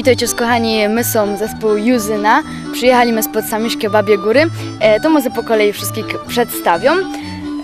Witajcie kochani, my są zespół Juzyna. Przyjechaliśmy spod Samiszkie Babie Góry. E, to może po kolei wszystkich przedstawią.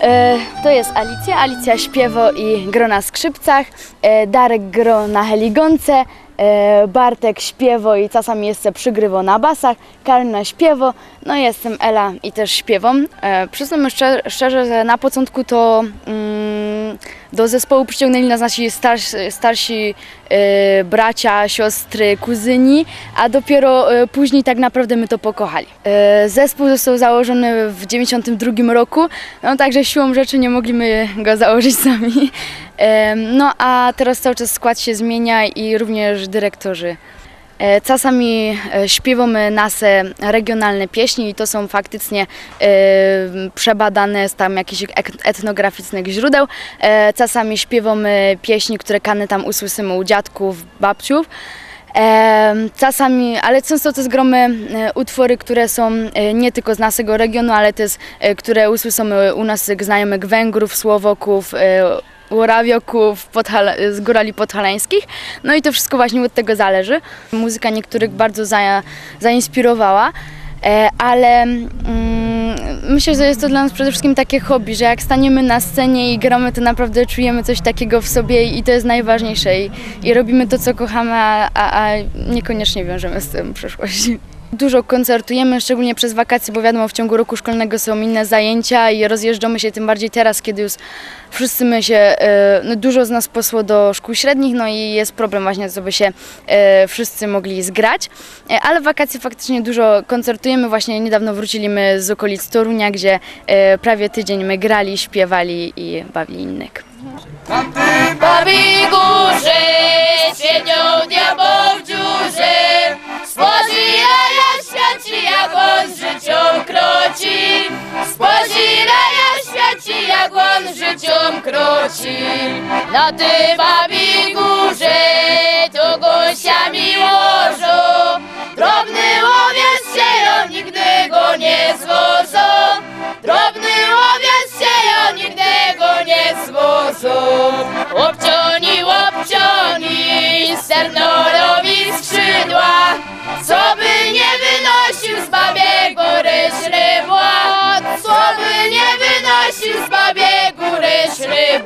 E, to jest Alicja. Alicja śpiewa i gro na skrzypcach. E, Darek gro na heligonce. E, Bartek śpiewa i czasami jeszcze przygrywa na basach. Karolina śpiewa. No i jestem Ela i też śpiewam. E, przyznam szczerze, szczerze, że na początku to mm, do zespołu przyciągnęli nas nasi starsi, starsi e, bracia, siostry, kuzyni, a dopiero e, później tak naprawdę my to pokochali. E, zespół został założony w 92 roku, no także siłą rzeczy nie mogliśmy go założyć sami. No a teraz cały czas skład się zmienia i również dyrektorzy. E, Czasami e, śpiewamy nasze regionalne pieśni i to są faktycznie przebadane z tam jakichś etnograficznych źródeł. E, Czasami śpiewamy pieśni, które kany tam usłyszymy u dziadków, babciów. Czasami, ale często to zgromy e, utwory, które są nie tylko z naszego regionu, ale też które usłyszymy u naszych znajomych Węgrów, Słowoków, Łorawioków, podhala- z górali podhalańskich. No i to wszystko właśnie od tego zależy. Muzyka niektórych bardzo za, zainspirowała, e, ale mm, myślę, że jest to dla nas przede wszystkim takie hobby, że jak staniemy na scenie i gramy, to naprawdę czujemy coś takiego w sobie i to jest najważniejsze. I, i robimy to, co kochamy, a, a, a niekoniecznie wiążemy z tym przyszłość. Dużo koncertujemy, szczególnie przez wakacje, bo wiadomo, w ciągu roku szkolnego są inne zajęcia i rozjeżdżamy się tym bardziej teraz, kiedy już wszyscy my się, e, no dużo z nas posło do szkół średnich, no i jest problem właśnie, żeby się e, wszyscy mogli zgrać. E, Ale w wakacje faktycznie dużo koncertujemy, właśnie niedawno wróciliśmy z okolic Torunia, gdzie prawie tydzień my grali, śpiewali i bawili innych. Babi górze, siedmią diabeł w dziurze, kroci. Na tej babi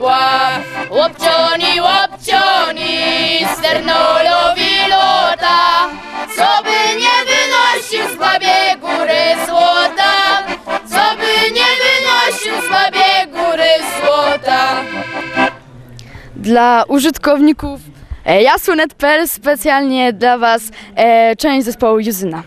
szrybła. Łopcioni, łopcioni, sternorowi lota, co by nie wynosił z babie góry złota, co by nie wynosił z babie góry złota. Dla użytkowników e, Jasunet.pl specjalnie dla Was e, część zespołu Juzyna.